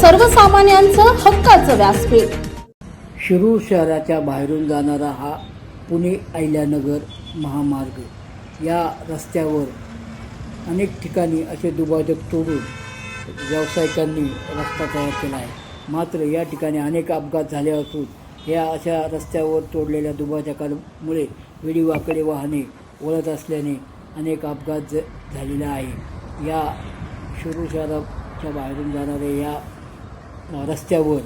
सर्वसामान्यांचं हक्काचं व्यासपीठ. शिरूर शहराच्या बाहेरून जाणारा हा पुणे अहिल्यानगर महामार्ग या रस्त्यावर अनेक ठिकाणी असे दुभाजक तोडून व्यावसायिकांनी रस्ता तयार केला आहे. मात्र या ठिकाणी अनेक अपघात झाले असून या अशा रस्त्यावर तोडलेल्या दुभाजकांमुळे वेडीवाकडे वाहने वळत असल्याने अनेक अपघात ज झालेला आहे. या शिरूर शहराच्या बाहेरून जाणाऱ्या या रस्त्यावर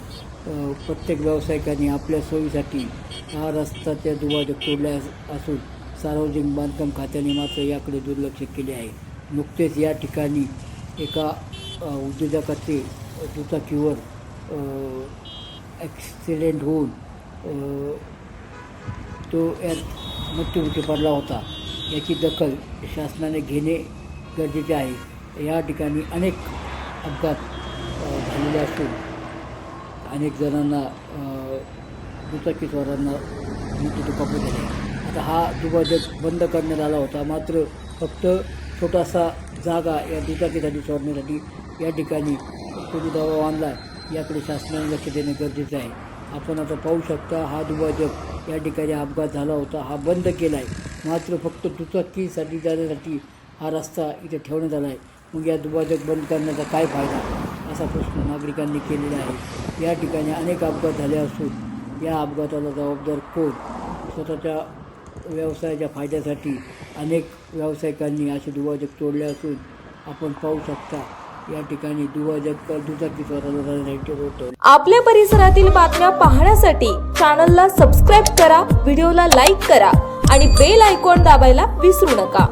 प्रत्येक व्यावसायिकांनी आपल्या सोयीसाठी हा रस्त्याच्या दुभाजक तोडल्या असून सार्वजनिक बांधकाम खात्याने मात्र याकडे दुर्लक्ष केले आहे. नुकतेच या ठिकाणी एका उद्योजकाचे दुचाकीवर ॲक्सिडेंट होऊन तो यात मृत्यूमुखी पडला होता. याची दखल शासनाने घेणे गरजेचे आहे. या ठिकाणी अनेक अपघात झालेले असून अनेक जणांना दुचाकीस्वारांना मृत्यू दुखापत झाले. आता हा दुभाजक बंद करण्यात आला होता. मात्र फक्त छोटासा जागा या दुचाकीसाठी सोडण्यासाठी या ठिकाणी कोणी दबाव आणला. याकडे शासनाने लक्ष देणे गरजेचं आहे. आपण आता पाहू शकता हा दुभाजक या ठिकाणी अपघात झाला होता. हा बंद केला आहे मात्र फक्त दुचाकीसाठी जाण्यासाठी हा रस्ता इथे ठेवण्यात आला आहे मग या दुभाजक बंद करण्याचा काय फायदा? असा प्रश्न नागरिकांनी केलेला आहे. या ठिकाणी अनेक अपघात झाले असून या अपघाताला जबाबदार कोण? स्वतःच्या व्यवसायाच्या फायद्यासाठी अनेक व्यावसायिकांनी असे दुभाजक तोडले असून आपण पाहू शकता या ठिकाणी दुभाजक दुचाकी आपल्या परिसरातील बातम्या पाहण्यासाठी चॅनलला सबस्क्राईब करा व्हिडिओला लाईक करा आणि बेल आयकॉन दाबायला विसरू नका.